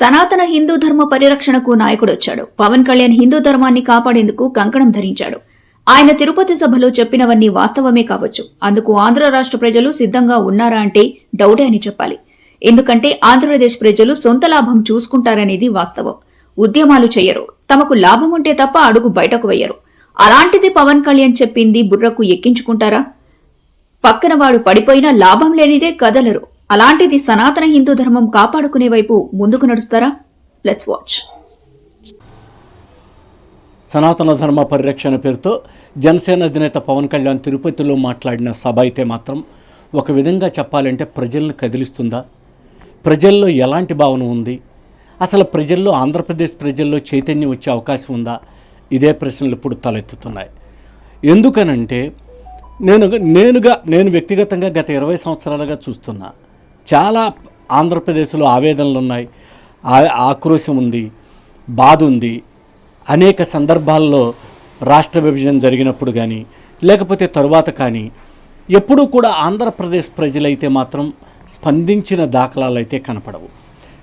సనాతన హిందూ ధర్మ పరిరక్షణకు నాయకుడొచ్చాడు. పవన్ కళ్యాణ్ హిందూ ధర్మాన్ని కాపాడేందుకు కంకణం ధరించాడు. ఆయన తిరుపతి సభలో చెప్పినవన్నీ వాస్తవమే కావచ్చు. అందుకు ఆంధ్ర రాష్ట్ర ప్రజలు సిద్ధంగా ఉన్నారా అంటే డౌటే అని చెప్పాలి. ఎందుకంటే ఆంధ్రప్రదేశ్ ప్రజలు సొంత లాభం చూసుకుంటారనేది వాస్తవం. ఉద్యమాలు చేయరు తమకు లాభం ఉంటే తప్ప అడుగు బయటకు వెయ్యరు అలాంటిది పవన్ కళ్యాణ్ చెప్పింది బుర్రకు ఎక్కించుకుంటారా? పక్కన వాడు పడిపోయినా లాభం లేనిదే కదలరు. అలాంటిది సనాతన హిందూ ధర్మం కాపాడుకునే వైపు ముందుకు నడుస్తారా? లెట్స్ వాచ్ సనాతన ధర్మ పరిరక్షణ పేరుతో జనసేన అధినేత పవన్ కళ్యాణ్ తిరుపతిలో మాట్లాడిన సభ అయితే మాత్రం ఒక విధంగా చెప్పాలంటే ప్రజలను కదిలిస్తుందా? ప్రజల్లో ఎలాంటి భావన ఉంది? అసలు ప్రజల్లో ఆంధ్రప్రదేశ్ ప్రజల్లో చైతన్యం వచ్చే అవకాశం ఉందా? ఇదే ప్రశ్నలు ఇప్పుడు తలెత్తుతున్నాయి. ఎందుకనంటే నేను నేనుగా నేను వ్యక్తిగతంగా గత ఇరవై సంవత్సరాలుగా చూస్తున్నా. చాలా ఆంధ్రప్రదేశ్లో ఆవేదనలు ఉన్నాయి ఆ- ఆక్రోశం ఉంది బాధ ఉంది అనేక సందర్భాల్లో రాష్ట్ర విభజన జరిగినప్పుడు కానీ లేకపోతే తరువాత కానీ ఎప్పుడూ కూడా ఆంధ్రప్రదేశ్ ప్రజలైతే మాత్రం స్పందించిన దాఖలాలు అయితే కనపడవు.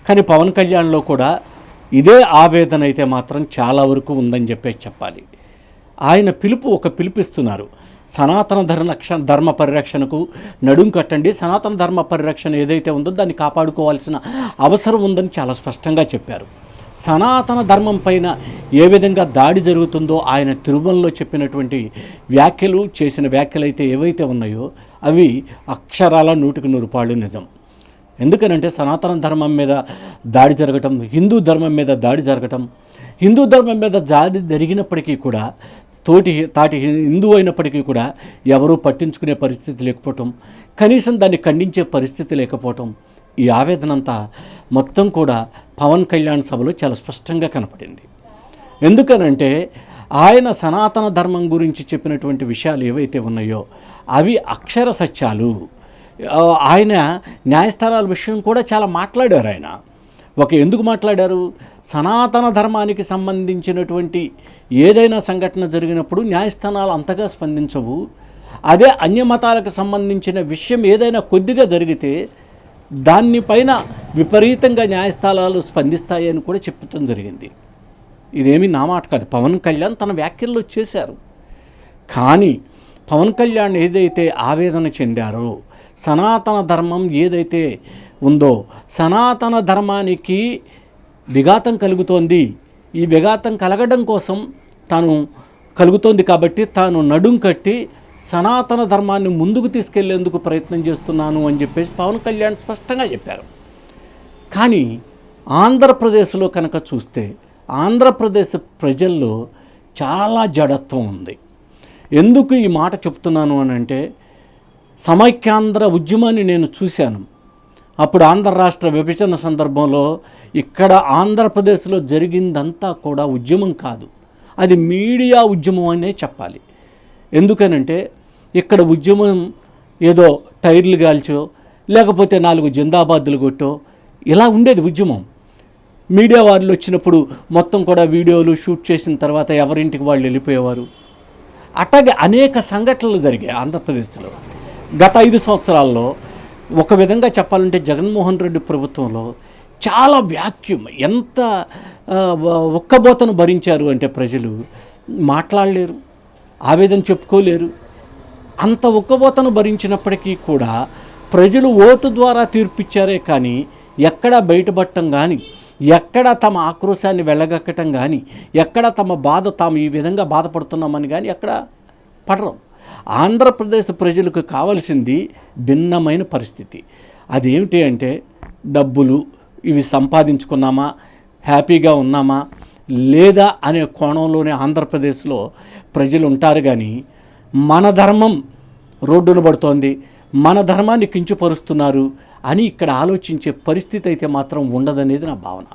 కానీ పవన్ కళ్యాణ్లో కూడా ఇదే ఆవేదన అయితే మాత్రం చాలా వరకు ఉందని చెప్పేసి చెప్పాలి. ఆయన పిలుపు ఒక పిలుపిస్తున్నారు. సనాతన ధర్మ ధర్మ పరిరక్షణకు నడుం కట్టండి. సనాతన ధర్మ పరిరక్షణ ఏదైతే ఉందో దాన్ని కాపాడుకోవాల్సిన అవసరం ఉందని చాలా స్పష్టంగా చెప్పారు. సనాతన ధర్మం పైన ఏ విధంగా దాడి జరుగుతుందో ఆయన తిరుమలలో చెప్పినటువంటి వ్యాఖ్యలు చేసిన వ్యాఖ్యలు అయితే ఏవైతే ఉన్నాయో అవి అక్షరాల నూటికి నూరు పాళ్ళు నిజం. ఎందుకనంటే సనాతన ధర్మం మీద దాడి జరగటం హిందూ ధర్మం మీద దాడి జరగటం హిందూ ధర్మం మీద దాడి జరిగినప్పటికీ కూడా తోటి తాటి హిందూ అయినప్పటికీ కూడా ఎవరూ పట్టించుకునే పరిస్థితి లేకపోవటం కనీసం దాన్ని ఖండించే పరిస్థితి లేకపోవటం ఈ ఆవేదన అంతా మొత్తం కూడా పవన్ కళ్యాణ్ సభలో చాలా స్పష్టంగా కనపడింది. ఎందుకనంటే ఆయన సనాతన ధర్మం గురించి చెప్పినటువంటి విషయాలు ఏవైతే ఉన్నాయో అవి అక్షర సత్యాలు. ఆయన న్యాయస్థానాల విషయం కూడా చాలా మాట్లాడారు ఆయన. ఒక ఎందుకు మాట్లాడారు? సనాతన ధర్మానికి సంబంధించినటువంటి ఏదైనా సంఘటన జరిగినప్పుడు న్యాయస్థానాలు అంతగా స్పందించవు. అదే అన్యమతాలకు సంబంధించిన విషయం ఏదైనా కొద్దిగా జరిగితే దానిపైన విపరీతంగా న్యాయస్థానాలు స్పందిస్తాయని కూడా చెప్పడం జరిగింది. ఇదేమి నా మాట కాదు. పవన్ కళ్యాణ్ తన వ్యాఖ్యల్లో చేశారు. కానీ పవన్ కళ్యాణ్ ఏదైతే ఆవేదన చెందారో సనాతన ధర్మం ఏదైతే ఉందో సనాతన ధర్మానికి విఘాతం కలుగుతోంది. ఈ విఘాతం కలగడం కోసం తాను కలుగుతోంది కాబట్టి తాను నడుం కట్టి సనాతన ధర్మాన్ని ముందుకు తీసుకెళ్ళేందుకు ప్రయత్నం చేస్తున్నాను అని చెప్పేసి పవన్ కళ్యాణ్ స్పష్టంగా చెప్పారు. కానీ ఆంధ్రప్రదేశ్లో కనుక చూస్తే ఆంధ్రప్రదేశ్ ప్రజల్లో చాలా జడత్వం ఉంది. ఎందుకు ఈ మాట చెప్తున్నాను అని అంటే సమైక్యాంధ్ర ఉద్యమాన్ని నేను చూశాను. అప్పుడు ఆంధ్ర రాష్ట్ర విభజన సందర్భంలో ఇక్కడ ఆంధ్రప్రదేశ్లో జరిగిందంతా కూడా ఉద్యమం కాదు. అది మీడియా ఉద్యమం అనే చెప్పాలి. ఎందుకనంటే ఇక్కడ ఉద్యమం ఏదో టైర్లు కాల్చో లేకపోతే నాలుగు జిందాబాద్లు కొట్టో ఇలా ఉండేది ఉద్యమం. మీడియా వాళ్ళు వచ్చినప్పుడు మొత్తం కూడా వీడియోలు షూట్ చేసిన తర్వాత ఎవరింటికి వాళ్ళు వెళ్ళిపోయేవారు? అట్లాగే అనేక సంఘటనలు జరిగాయి ఆంధ్రప్రదేశ్లో. గత ఐదు సంవత్సరాల్లో ఒక విధంగా చెప్పాలంటే జగన్మోహన్ రెడ్డి ప్రభుత్వంలో చాలా వ్యాక్యూమ్ ఎంత ఒక్కబోతను భరించారు అంటే ప్రజలు మాట్లాడలేరు ఆవేదన చెప్పుకోలేరు. అంత ఒక్కబోతను భరించినప్పటికీ కూడా ప్రజలు ఓటు ద్వారా తీర్పిచ్చారే కానీ ఎక్కడా బయటపడటం కానీ ఎక్కడ తమ ఆక్రోశాన్ని వెళ్ళగక్కటం కానీ ఎక్కడ తమ బాధ తాము ఈ విధంగా బాధపడుతున్నామని కానీ ఎక్కడ పడరు. ఆంధ్రప్రదేశ్ ప్రజలకు కావలసింది భిన్నమైన పరిస్థితి. అదేమిటి అంటే డబ్బులు ఇవి సంపాదించుకున్నామా హ్యాపీగా ఉన్నామా లేదా అనే కోణంలోనే ఆంధ్రప్రదేశ్లో ప్రజలు ఉంటారు కానీ మన ధర్మం రోడ్డున పడుతోంది మన ధర్మాన్ని కించుపరుస్తున్నారు అని ఇక్కడ ఆలోచించే పరిస్థితి అయితే మాత్రం ఉండదనేది నా భావన.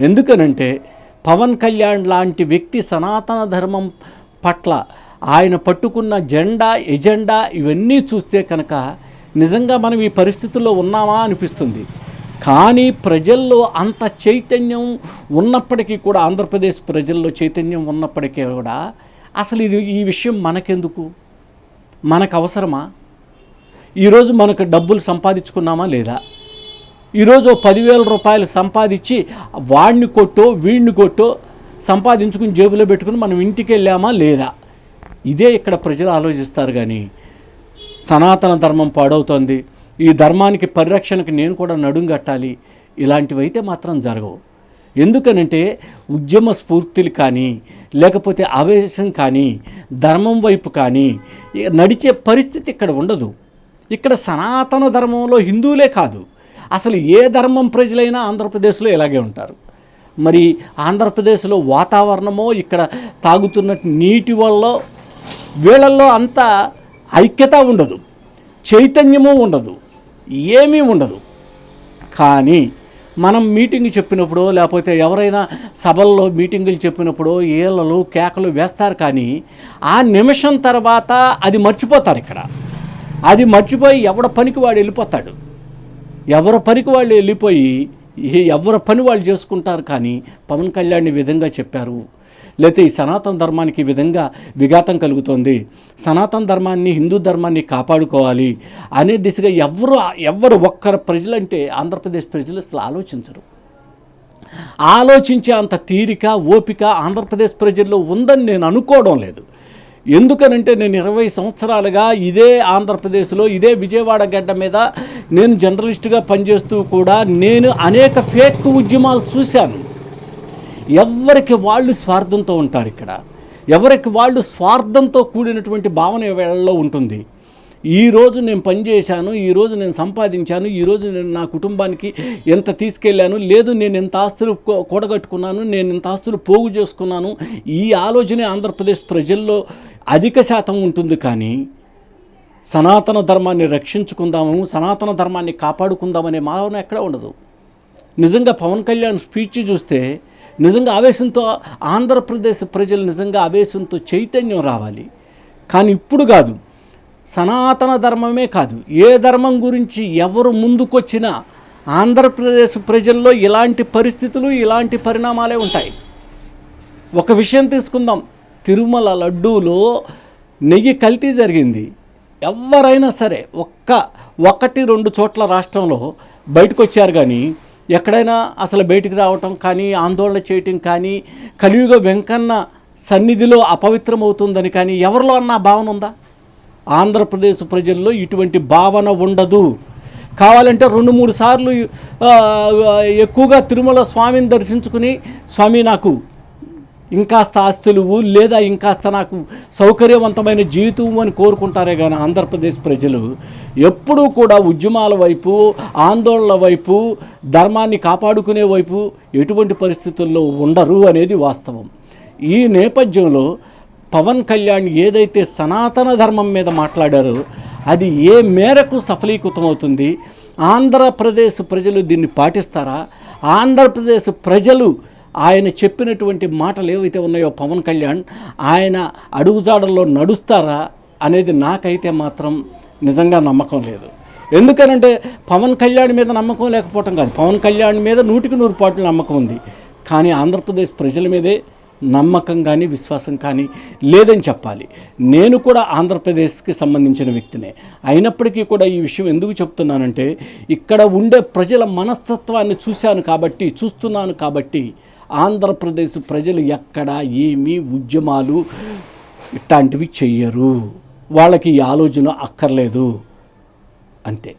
ఎందుకనంటే పవన్ కళ్యాణ్ లాంటి వ్యక్తి సనాతన ధర్మం పట్ల ఆయన పట్టుకున్న జెండా ఎజెండా ఇవన్నీ చూస్తే కనుక నిజంగా మనం ఈ పరిస్థితుల్లో ఉన్నామా అనిపిస్తుంది. కానీ ప్రజల్లో అంత చైతన్యం ఉన్నప్పటికీ కూడా ఆంధ్రప్రదేశ్ ప్రజల్లో చైతన్యం ఉన్నప్పటికీ కూడా అసలు ఇది ఈ విషయం మనకెందుకు? మనకు అవసరమా? ఈరోజు మనకు డబ్బులు సంపాదించుకున్నామా లేదా? ఈరోజు ఓ పదివేల రూపాయలు సంపాదించి వాడిని కొట్టో వీడిని కొట్టో సంపాదించుకుని జేబులో పెట్టుకుని మనం ఇంటికి వెళ్ళామా లేదా? ఇదే ఇక్కడ ప్రజలు ఆలోచిస్తారు కానీ సనాతన ధర్మం పాడవుతోంది. ఈ ధర్మానికి పరిరక్షణకి నేను కూడా నడుం కట్టాలి. ఇలాంటివైతే మాత్రం జరగవు. ఎందుకనంటే ఉద్యమ స్ఫూర్తులు కానీ లేకపోతే ఆవేశం కానీ ధర్మం వైపు కానీ నడిచే పరిస్థితి ఇక్కడ ఉండదు. ఇక్కడ సనాతన ధర్మంలో హిందువులే కాదు. అసలు ఏ ధర్మం ప్రజలైనా ఆంధ్రప్రదేశ్లో ఇలాగే ఉంటారు. మరి ఆంధ్రప్రదేశ్లో వాతావరణమో ఇక్కడ తాగుతున్న నీటి వల్ల వీళ్ళల్లో అంత ఐక్యత ఉండదు. చైతన్యము ఉండదు. ఏమీ ఉండదు. కానీ మనం మీటింగ్ చెప్పినప్పుడు లేకపోతే ఎవరైనా సభల్లో మీటింగులు చెప్పినప్పుడు ఏళ్ళలు కేకలు వేస్తారు కానీ ఆ నిమిషం తర్వాత అది మర్చిపోతారు ఇక్కడ. అది మర్చిపోయి ఎవడ పనికి వాడు వెళ్ళిపోతాడు. ఎవరి పనికి వాళ్ళు వెళ్ళిపోయి ఎవరి పని వాళ్ళు చేసుకుంటారు కానీ పవన్ కళ్యాణ్ విధంగా చెప్పారు. లేకపోతే ఈ సనాతన ధర్మానికి విధంగా విఘాతం కలుగుతుంది. సనాతన ధర్మాన్ని హిందూ ధర్మాన్ని కాపాడుకోవాలి అనే దిశగా ఎవరు ఎవరు ఒక్కరు ప్రజలంటే ఆంధ్రప్రదేశ్ ప్రజలు అసలు ఆలోచించరు. ఆలోచించే అంత తీరిక ఓపిక ఆంధ్రప్రదేశ్ ప్రజల్లో ఉందని నేను అనుకోవడం లేదు. ఎందుకనంటే నేను ఇరవై సంవత్సరాలుగా ఇదే ఆంధ్రప్రదేశ్లో ఇదే విజయవాడ గడ్డ మీద నేను జర్నలిస్ట్గా పనిచేస్తూ కూడా నేను అనేక ఫేక్ ఉద్యమాలు చూశాను. ఎవరికి వాళ్ళు స్వార్థంతో ఉంటారు ఇక్కడ? ఎవరికి వాళ్ళు స్వార్థంతో కూడినటువంటి భావన వీళ్ళలో ఉంటుంది? ఈరోజు నేను పనిచేశాను ఈరోజు నేను సంపాదించాను ఈరోజు నేను నా కుటుంబానికి ఎంత తీసుకెళ్ళాను లేదు నేను ఎంత ఆస్తులు కూడగట్టుకున్నాను నేను ఇంత ఆస్తులు పోగు చేసుకున్నాను. ఈ ఆలోచనే ఆంధ్రప్రదేశ్ ప్రజల్లో అధిక శాతం ఉంటుంది కానీ సనాతన ధర్మాన్ని రక్షించుకుందాము సనాతన ధర్మాన్ని కాపాడుకుందామనే భావన ఎక్కడ ఉండదు. నిజంగా పవన్ కళ్యాణ్ స్పీచ్ చూస్తే నిజంగా ఆవేశంతో ఆంధ్రప్రదేశ్ ప్రజలు నిజంగా ఆవేశంతో చైతన్యం రావాలి. కానీ ఇప్పుడు కాదు. సనాతన ధర్మమే కాదు. ఏ ధర్మం గురించి ఎవరు ముందుకొచ్చినా ఆంధ్రప్రదేశ్ ప్రజల్లో ఇలాంటి పరిస్థితులు ఇలాంటి పరిణామాలే ఉంటాయి. ఒక విషయం తీసుకుందాం. తిరుమల లడ్డూలో నెయ్యి కల్తీ జరిగింది. ఎవరైనా సరే ఒక్క ఒకటి రెండు చోట్ల రాష్ట్రంలో బయటకు వచ్చారు కానీ ఎక్కడైనా అసలు బయటికి రావటం కానీ ఆందోళన చేయటం కానీ కలియుగ వెంకన్న సన్నిధిలో అపవిత్రమవుతుందని కానీ ఎవరిలో అన్న భావన ఉందా? ఆంధ్రప్రదేశ్ ప్రజల్లో ఇటువంటి భావన ఉండదు. కావాలంటే రెండు మూడు సార్లు ఎక్కువగా తిరుమల స్వామిని దర్శించుకుని స్వామి నాకు ఇంకాస్త ఆస్తులు లేదా ఇంకాస్త నాకు సౌకర్యవంతమైన జీవితం అని కోరుకుంటారే కానీ ఆంధ్రప్రదేశ్ ప్రజలు ఎప్పుడూ కూడా ఉద్యమాల వైపు ఆందోళనల వైపు ధర్మాన్ని కాపాడుకునే వైపు ఎటువంటి పరిస్థితుల్లో ఉండరు అనేది వాస్తవం. ఈ నేపథ్యంలో పవన్ కళ్యాణ్ ఏదైతే సనాతన ధర్మం మీద మాట్లాడారో అది ఏ మేరకు సఫలీకృతమవుతుంది? ఆంధ్రప్రదేశ్ ప్రజలు దీన్ని పాటిస్తారా? ఆంధ్రప్రదేశ్ ప్రజలు ఆయన చెప్పినటువంటి మాటలు ఏవైతే ఉన్నాయో పవన్ కళ్యాణ్ ఆయన అడుగుజాడల్లో నడుస్తారా అనేది నాకైతే మాత్రం నిజంగా నమ్మకం లేదు. ఎందుకనంటే పవన్ కళ్యాణ్ మీద నమ్మకం లేకపోవటం కాదు. పవన్ కళ్యాణ్ మీద నూటికి నూరు పాటలు నమ్మకం ఉంది. కానీ ఆంధ్రప్రదేశ్ ప్రజల మీదే నమ్మకం కానీ విశ్వాసం కానీ లేదని చెప్పాలి. నేను కూడా ఆంధ్రప్రదేశ్కి సంబంధించిన వ్యక్తినే. అయినప్పటికీ కూడా ఈ విషయం ఎందుకు చెప్తున్నానంటే ఇక్కడ ఉండే ప్రజల మనస్తత్వాన్ని చూశాను కాబట్టి చూస్తున్నాను కాబట్టి ఆంధ్రప్రదేశ్ ప్రజలు ఎక్కడ ఏమీ ఉద్యమాలు ఇట్లాంటివి చెయ్యరు. వాళ్ళకి ఈ ఆలోచన అక్కర్లేదు. అంతే.